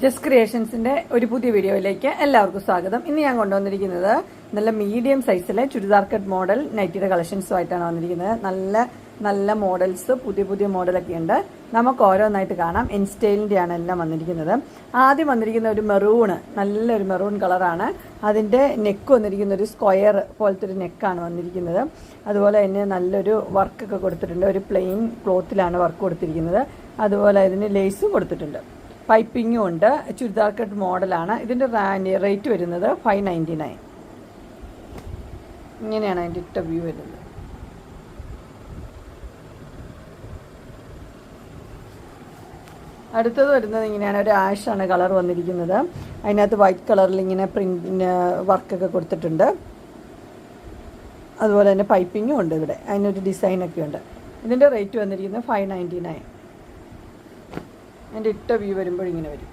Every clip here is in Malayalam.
ജസ്റ്റ് ക്രിയേഷൻസിന്റെ ഒരു പുതിയ വീഡിയോയിലേക്ക് എല്ലാവർക്കും സ്വാഗതം. ഇന്ന് ഞാൻ കൊണ്ടുവന്നിരിക്കുന്നത് നല്ല മീഡിയം സൈസിലെ ചുരിദാർ കട്ട് മോഡൽ നൈറ്റിയുടെ കളക്ഷൻസുമായിട്ടാണ് വന്നിരിക്കുന്നത്. നല്ല നല്ല മോഡൽസ് പുതിയ പുതിയ മോഡലൊക്കെ ഉണ്ട്. നമുക്ക് ഓരോന്നായിട്ട് കാണാം. ഇൻസ്റ്റൈലിന്റെ ആണ് എല്ലാം വന്നിരിക്കുന്നത്. ആദ്യം വന്നിരിക്കുന്ന ഒരു മെറൂണ് നല്ലൊരു മെറൂൺ കളറാണ് അതിന്റെ നെക്ക് വന്നിരിക്കുന്ന ഒരു സ്ക്വയർ പോലത്തെ ഒരു നെക്കാണ് വന്നിരിക്കുന്നത്. അതുപോലെ തന്നെ നല്ലൊരു വർക്കൊക്കെ കൊടുത്തിട്ടുണ്ട്. ഒരു പ്ലെയിൻ ക്ലോത്തിലാണ് വർക്ക് കൊടുത്തിരിക്കുന്നത്. അതുപോലെ അതിന് ലേസും കൊടുത്തിട്ടുണ്ട്. പൈപ്പിങ്ങും ഉണ്ട്. ചുരിദാർ കട്ട് മോഡലാണ്. ഇതിന്റെ റേറ്റ് വരുന്നത് ഫൈവ് നയന്റി നയൻ. ഇങ്ങനെയാണ് അതിന്റെ ഇട്ട വ്യൂ വരുന്നത്. അടുത്തത് വരുന്നത് ഇങ്ങനെയാണ്. ഒരു ആഷാണ് കളർ വന്നിരിക്കുന്നത്. അതിനകത്ത് വൈറ്റ് കളറിൽ ഇങ്ങനെ പ്രിന്റ് വർക്കൊക്കെ കൊടുത്തിട്ടുണ്ട്. അതുപോലെ തന്നെ പൈപ്പിങ്ങും ഉണ്ട് ഇവിടെ. അതിനൊരു ഡിസൈനൊക്കെ ഉണ്ട്. ഇതിന്റെ റേറ്റ് വന്നിരിക്കുന്നത് ഫൈവ് നയന്റി നയൻ. അതിന്റെ ഇട്ട വ്യൂ വരുമ്പോൾ ഇങ്ങനെ വരും.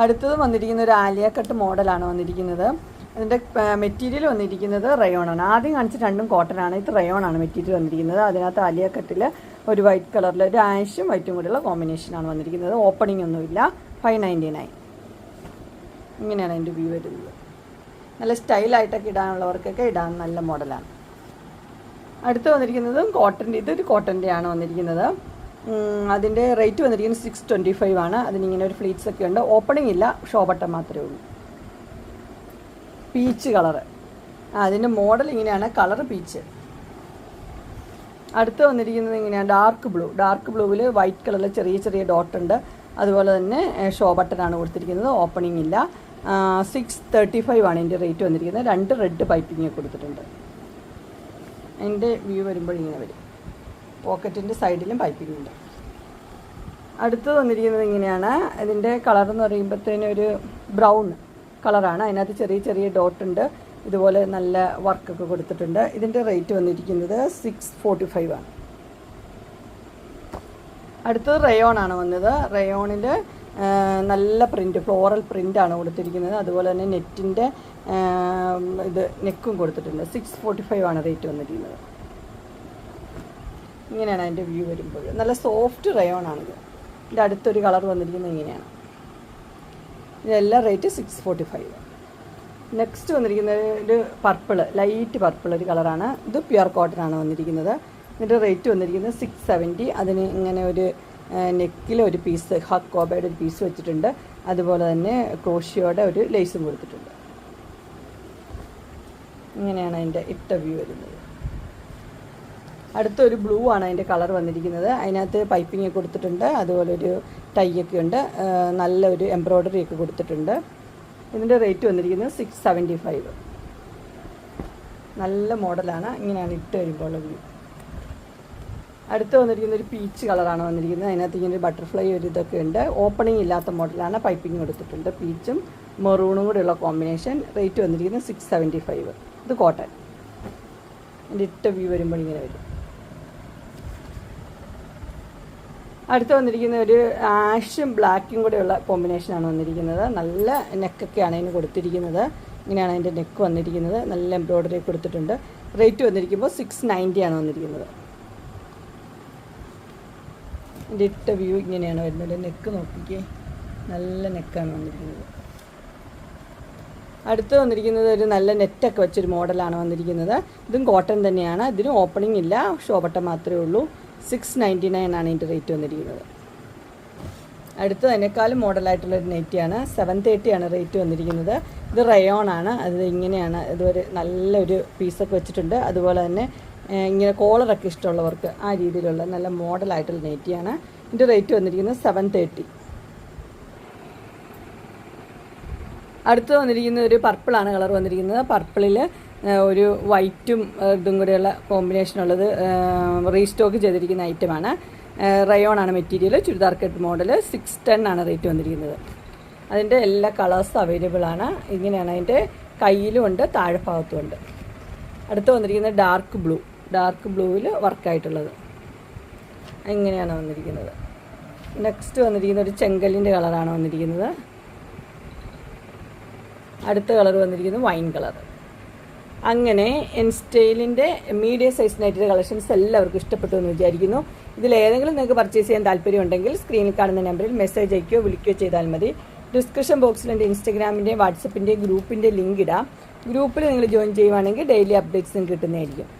അടുത്തത് വന്നിരിക്കുന്ന ഒരു ആലിയ കട്ട് മോഡലാണ് വന്നിരിക്കുന്നത്. അതിന്റെ മെറ്റീരിയൽ വന്നിരിക്കുന്നത് റയോണാണ്. ആദ്യം കാണിച്ച രണ്ടും കോട്ടനാണ്. ഇത് റയോണാണ് മെറ്റീരിയൽ വന്നിരിക്കുന്നത്. അതിനകത്ത് ആലിയ കട്ടിൽ ഒരു വൈറ്റ് കളറിൽ ഒരു ആഷും വൈറ്റും കൂടിയുള്ള കോമ്പിനേഷനാണ് വന്നിരിക്കുന്നത്. ഓപ്പണിംഗ് ഒന്നുമില്ല ഫൈവ് നയന്റി നയൻ ഇങ്ങനെയാണ് അതിന്റെ വ്യൂ വരുന്നത്. നല്ല സ്റ്റൈലായിട്ടൊക്കെ ഇടാനുള്ളവർക്കൊക്കെ ഇടാൻ നല്ല മോഡലാണ് അടുത്ത് വന്നിരിക്കുന്നതും കോട്ടന്റെ ഇതൊരു കോട്ടന്റെ ആണ് വന്നിരിക്കുന്നത് അതിന്റെ റേറ്റ് വന്നിരിക്കുന്നത് സിക്സ് ട്വന്റി ഫൈവ് ആണ്. അതിനിങ്ങനെ ഒരു ഫ്ലീറ്റ്സ് ഒക്കെ ഉണ്ട്. ഓപ്പണിംഗ് ഇല്ല ഷോ ബട്ടൺ മാത്രമേ ഉള്ളൂ. പീച്ച് കളറ് അതിന്റെ മോഡൽ ഇങ്ങനെയാണ്. കളർ പീച്ച് അടുത്ത് വന്നിരിക്കുന്നത് ഇങ്ങനെയാണ് ഡാർക്ക് ബ്ലൂ ഡാർക്ക് ബ്ലൂവിൽ വൈറ്റ് കളറിൽ ചെറിയ ചെറിയ ഡോട്ട് ഉണ്ട്. അതുപോലെ തന്നെ ഷോ ബട്ടനാണ് കൊടുത്തിരിക്കുന്നത്. ഓപ്പണിംഗ് ഇല്ല. സിക്സ് തേർട്ടി ഫൈവ് ആണ് ഇതിന്റെ റേറ്റ് വന്നിരിക്കുന്നത്. രണ്ട് റെഡ് പൈപ്പിംഗ് കൊടുത്തിട്ടുണ്ട്. അതിന്റെ വ്യൂ വരുമ്പോൾ ഇങ്ങനെ വരും. പോക്കറ്റിന്റെ സൈഡിലും പൈപ്പിംഗ് ഉണ്ട്. അടുത്ത് വന്നിരിക്കുന്നത് ഇങ്ങനെയാണ്. ഇതിന്റെ കളർ എന്ന് പറയുമ്പോഴത്തേന് ഒരു ബ്രൗൺ കളറാണ് അതിനകത്ത് ചെറിയ ചെറിയ ഡോട്ട് ഉണ്ട്. ഇതുപോലെ നല്ല വർക്കൊക്കെ കൊടുത്തിട്ടുണ്ട്. ഇതിന്റെ റേറ്റ് വന്നിരിക്കുന്നത് സിക്സ് ഫോർട്ടി ഫൈവ് ആണ്. അടുത്തത് റയോൺ ആണ് വന്നത്. റയോണിൽ നല്ല പ്രിന്റ് ഫ്ലോറൽ പ്രിന്റാണ് കൊടുത്തിരിക്കുന്നത്. അതുപോലെ തന്നെ നെറ്റിന്റെ ഇത് നെക്കും കൊടുത്തിട്ടുണ്ട്. സിക്സ് ഫോർട്ടി ഫൈവ് ആണ് റേറ്റ് വന്നിരിക്കുന്നത്. ഇങ്ങനെയാണ് അതിന്റെ വ്യൂ വരുമ്പോൾ. നല്ല സോഫ്റ്റ് റയോൺ ആണിത് ഇതിന്റെ അടുത്തൊരു കളർ വന്നിരിക്കുന്നത് ഇങ്ങനെയാണ്. ഇതെല്ലാം rate six forty five next വന്നിരിക്കുന്നത് ഒരു പർപ്പിൾ ലൈറ്റ് പർപ്പിൾ ഒരു കളറാണ് ഇത് പ്യുർ കോട്ടൺ ആണ് വന്നിരിക്കുന്നത്. ഇതിന്റെ റേറ്റ് വന്നിരിക്കുന്നത് സിക്സ് സെവന്റി അതിന് ഇങ്ങനെ ഒരു നെക്കിൽ ഒരു പീസ് ഹക്കോബയുടെ ഒരു പീസ് വെച്ചിട്ടുണ്ട്. അതുപോലെ തന്നെ ക്രോഷിയോടെ ഒരു ലേസും കൊടുത്തിട്ടുണ്ട്. ഇങ്ങനെയാണ് അതിന്റെ ഇട്ട വ്യൂ വരുന്നത്. അടുത്തൊരു ബ്ലൂ ആണ് അതിന്റെ കളർ വന്നിരിക്കുന്നത്. അതിനകത്ത് പൈപ്പിംഗ് ഒക്കെ കൊടുത്തിട്ടുണ്ട്. അതുപോലെ ഒരു ടൈ ഒക്കെ ഉണ്ട്. നല്ലൊരു എംബ്രോയ്ഡറി ഒക്കെ കൊടുത്തിട്ടുണ്ട്. ഇതിന്റെ റേറ്റ് വന്നിരിക്കുന്നത് സിക്സ് സെവന്റി ഫൈവ് നല്ല മോഡലാണ്. ഇങ്ങനെയാണ് ഇട്ട് വരുമ്പോൾ വ്യൂ. അടുത്ത് വന്നിരിക്കുന്ന ഒരു പീച്ച് കളറാണ് വന്നിരിക്കുന്നത്. അതിനകത്ത് ഇങ്ങനെ ഒരു ബട്ടർഫ്ലൈ ഒരു ഇതൊക്കെ ഉണ്ട്. ഓപ്പണിംഗ് ഇല്ലാത്ത മോഡലാണ് പൈപ്പിംഗ് കൊടുത്തിട്ടുണ്ട് പീച്ചും മെറൂണും കൂടെയുള്ള കോമ്പിനേഷൻ റേറ്റ് വന്നിരിക്കുന്നത് സിക്സ് സെവന്റി ഫൈവ് ഇത് കോട്ടൺ എന്റെ ഇട്ട വ്യൂ വരുമ്പോൾ ഇങ്ങനെ വരും. അടുത്ത് വന്നിരിക്കുന്ന ഒരു ആഷും ബ്ലാക്കും കൂടെയുള്ള കോമ്പിനേഷനാണ് വന്നിരിക്കുന്നത്. നല്ല നെക്കൊക്കെയാണ് അതിന് കൊടുത്തിരിക്കുന്നത്. ഇങ്ങനെയാണ് അതിന്റെ നെക്ക് വന്നിരിക്കുന്നത്. നല്ല എംബ്രോയ്ഡറി കൊടുത്തിട്ടുണ്ട്. റേറ്റ് വന്നിരിക്കുമ്പോൾ സിക്സ് നയന്റി ആണ് വന്നിരിക്കുന്നത്. എന്റെ ഇട്ട വ്യൂ ഇങ്ങനെയാണ് വരുന്നത്. നെക്ക് നോക്കിക്കേ. നല്ല നെക്കാണ് വന്നിരിക്കുന്നത്. അടുത്ത് വന്നിരിക്കുന്നത് ഒരു നല്ല നെറ്റൊക്കെ വെച്ചൊരു മോഡലാണ് വന്നിരിക്കുന്നത്. ഇതും കോട്ടൺ തന്നെയാണ്. ഇതിന് ഓപ്പണിംഗ് ഇല്ല. ഷോബട്ടം മാത്രമേ ഉള്ളൂ. സിക്സ് നയന്റി നയൻ ആണ് ഇതിന്റെ റേറ്റ് വന്നിരിക്കുന്നത്. അടുത്ത് അതിനേക്കാളും മോഡലായിട്ടുള്ളൊരു നെറ്റിയാണ്. സെവൻ തേർട്ടി ആണ് റേറ്റ് വന്നിരിക്കുന്നത്. ഇത് റയോൺ ആണ്. അത് ഇങ്ങനെയാണ്. ഇതൊരു നല്ലൊരു പീസൊക്കെ വെച്ചിട്ടുണ്ട്. അതുപോലെ തന്നെ ഇങ്ങനെ കോളറൊക്കെ ഇഷ്ടമുള്ളവർക്ക് ആ രീതിയിലുള്ള നല്ല മോഡലായിട്ടുള്ള നെറ്റിയാണ്. ഇതിന്റെ റേറ്റ് വന്നിരിക്കുന്നത് സെവൻ തേർട്ടി അടുത്ത് വന്നിരിക്കുന്ന ഒരു പർപ്പിളാണ് കളർ വന്നിരിക്കുന്നത്. പർപ്പിളിൽ ഒരു വൈറ്റും ഇതും കൂടെയുള്ള കോമ്പിനേഷൻ ഉള്ളത് റീസ്റ്റോക്ക് ചെയ്തിരിക്കുന്ന ഐറ്റമാണ് റയോൺ ആണ് material churidar cut model six ten ആണ് റേറ്റ് വന്നിരിക്കുന്നത്. അതിന്റെ എല്ലാ കളേഴ്സും അവൈലബിൾ ആണ്. ഇങ്ങനെയാണ് അതിന്റെ കയ്യിലും ഉണ്ട് താഴെ ഭാഗത്തും ഉണ്ട്. അടുത്ത് വന്നിരിക്കുന്നത് ഡാർക്ക് ബ്ലൂ ഡാർക്ക് ബ്ലൂവിൽ വർക്കായിട്ടുള്ളത്. ഇങ്ങനെയാണ് വന്നിരിക്കുന്നത്. നെക്സ്റ്റ് വന്നിരിക്കുന്ന ഒരു ചെങ്കലിന്റെ കളറാണ് വന്നിരിക്കുന്നത്. അടുത്ത കളർ വന്നിരിക്കുന്നത് വൈൻ കളർ. അങ്ങനെ എൻസ്റ്റൈലിന്റെ മീഡിയം സൈസ് കളക്ഷൻസ് എല്ലാവർക്കും ഇഷ്ടപ്പെട്ടു എന്ന് വിചാരിക്കുന്നു. ഇതിൽ ഏതെങ്കിലും നിങ്ങൾക്ക് പർച്ചേസ് ചെയ്യാൻ താല്പര്യമുണ്ടെങ്കിൽ സ്ക്രീനിൽ കാണുന്ന നമ്പറിൽ മെസ്സേജ് അയക്കുകയോ വിളിക്കുകയോ ചെയ്താൽ മതി. ഡിസ്ക്രിപ്ഷൻ ബോക്സിൽ എന്റെ ഇൻസ്റ്റഗ്രാമിന്റെയും വാട്സപ്പിന്റെയും ഗ്രൂപ്പിന്റെ ലിങ്ക് ഇടാം. ഗ്രൂപ്പിൽ നിങ്ങൾ ജോയിൻ ചെയ്യുവാണെങ്കിൽ ഡെയിലി അപ്ഡേറ്റ്സും കിട്ടുന്നതായിരിക്കും.